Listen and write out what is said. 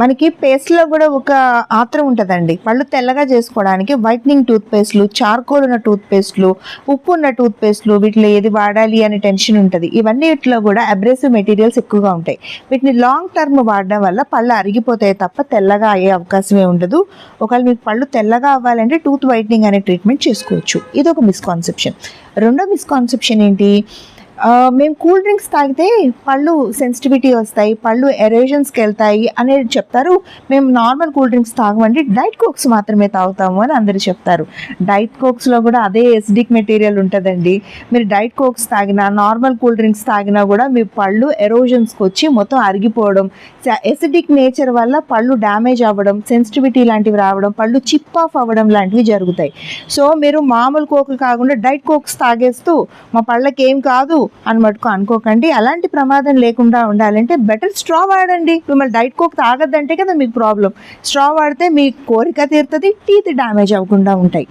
మనకి పేస్ట్లో కూడా ఒక ఆత్రం ఉంటుందండి. పళ్ళు తెల్లగా చేసుకోవడానికి వైట్నింగ్ టూత్ పేస్ట్లు చార్కోల్ ఉన్న టూత్ పేస్ట్లు ఉప్పు ఉన్న టూత్ పేస్ట్లు వీటిలో ఏది వాడాలి అనే టెన్షన్ ఉంటుంది. ఇవన్నీ వీటిలో కూడా అబ్రెసివ్ మెటీరియల్స్ ఎక్కువగా ఉంటాయి. వీటిని లాంగ్ టర్మ్ వాడడం వల్ల పళ్ళు అరిగిపోతాయి తప్ప తెల్లగా అయ్యే అవకాశమే ఉండదు. ఒకవేళ మీకు పళ్ళు తెల్లగా అవ్వాలంటే టూత్ వైట్నింగ్ అనే ట్రీట్మెంట్ చేసుకోవచ్చు. ఇది ఒక మిస్కాన్సెప్షన్ రెండో మిస్కాన్సెప్షన్ ఏంటి? మేము కూల్ డ్రింక్స్ తాగితే పళ్ళు సెన్సిటివిటీ వస్తాయి పళ్ళు ఎరేషన్స్కి వెళ్తాయి అనేది చెప్తారు. మేము నార్మల్ కూల్ డ్రింక్స్ తాగమండి డైట్ కోక్స్ మాత్రమే తాగుతాము అని అందరూ చెప్తారు. డైట్ కోక్స్లో కూడా అదే ఎసిడిక్ మెటీరియల్ ఉంటుందండి. మీరు డైట్ కోక్స్ తాగినా నార్మల్ కూల్ డ్రింక్స్ తాగినా కూడా మీ పళ్ళు ఎరోజన్స్కి వచ్చి మొత్తం అరిగిపోవడం ఎసిడిక్ నేచర్ వల్ల పళ్ళు డ్యామేజ్ అవ్వడం సెన్సిటివిటీ లాంటివి రావడం పళ్ళు చిప్ ఆఫ్ అవ్వడం లాంటివి జరుగుతాయి. సో మీరు మామూలు కోకులు కాకుండా డైట్ కోక్స్ తాగేస్తూ మా పళ్ళకి ఏం కాదు అని మటుకు అనుకోకండి. అలాంటి ప్రమాదం లేకుండా ఉండాలంటే బెటర్ స్ట్రా వాడండి. మిమ్మల్ని డైట్ కోక్ తాగద్దంటే కదా మీకు ప్రాబ్లం స్ట్రా వాడితే మీ కోరిక తీరుతుంది టీత్ డ్యామేజ్ అవ్వకుండా ఉంటాయి.